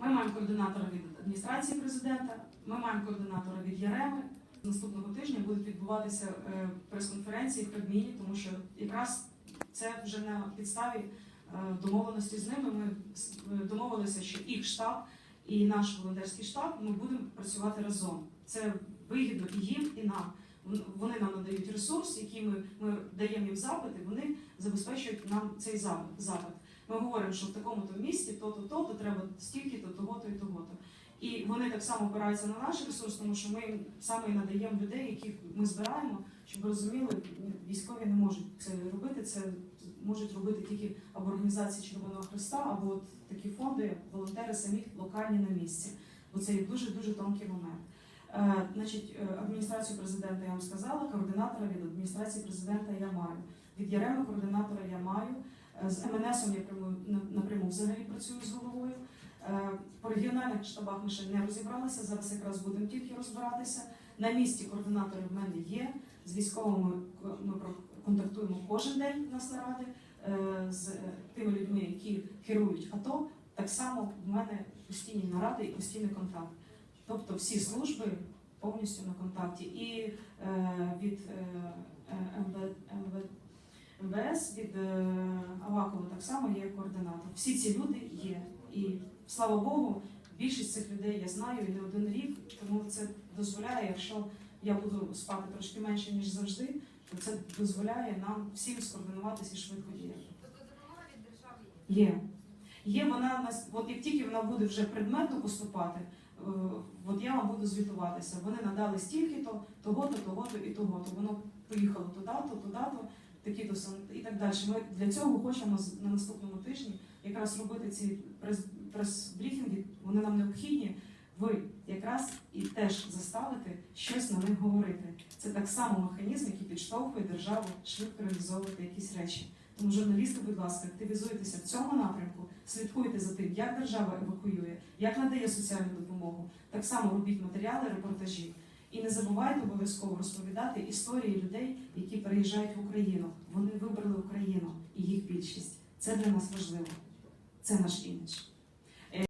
Ми маємо координатора від адміністрації президента, ми маємо координатора від Яреми. Наступного тижня будуть відбуватися е, прес-конференції в Кабміні, тому що якраз це вже на підставі е, домовленості з ними. Ми е, домовилися, що їх штаб і наш волонтерський штаб ми будемо працювати разом. Це вигідно і їм, і нам. Вони нам надають ресурс, який ми, ми даємо їм запити, вони забезпечують нам цей запит. Ми говоримо, що в такому-то місті то-то, то-то треба стільки-то, того-то і того-то. І вони так само опираються на наш ресурс, тому що ми їм саме і надаємо людей, яких ми збираємо, щоб розуміли, військові не можуть це робити. Це можуть робити тільки або організації Червоного Христа, або от такі фонди, волонтери самі локальні на місці. Бо це є дуже дуже тонкий момент. Е, значить, е, адміністрацію президента я вам сказала, координатора від адміністрації президента я маю. Від Яреми координатора я маю. З МНСом я напряму взагалі працюю з головою. Е, По регіональних штабах ми ще не розібралися. Зараз якраз будемо тільки розбиратися. На місці координатори в мене є. З військовими ми контактуємо кожен день у нас наради е, з тими людьми, які керують АТО. Так само в мене постійні наради і постійний контакт. Тобто всі служби повністю на контакті. І е, від МВ, МВС, від е, Авакова так само є координатор. Всі ці люди є. І слава Богу, більшість цих людей я знаю і не один рік, тому це дозволяє, якщо я буду спати трошки менше, ніж завжди, то це дозволяє нам всім скоординуватися і швидко діяти. Тобто допомога від держави є. Є. Вона нас, от як тільки вона буде вже предметно поступати, е, от я вам буду звітуватися. Вони надали стільки-то, того-то, того-то і того-то. Воно поїхало туди-то, туди-то, такі-то і так далі. Ми для цього хочемо на наступному тижні якраз робити ці прес- прес-брифінги, вони нам необхідні. Ви якраз і теж заставите щось на них говорити. Це так само механізм, який підштовхує державу швидко реалізовувати якісь речі. Тому журналісти, будь ласка, активізуйтеся в цьому напрямку, слідкуйте за тим, як держава евакуює, як надає соціальну допомогу. Так само робіть матеріали, репортажі. І не забувайте обов'язково розповідати історії людей, які переїжджають в Україну. Вони вибрали Україну і їх більшість. Це для нас важливо. Це наш імідж.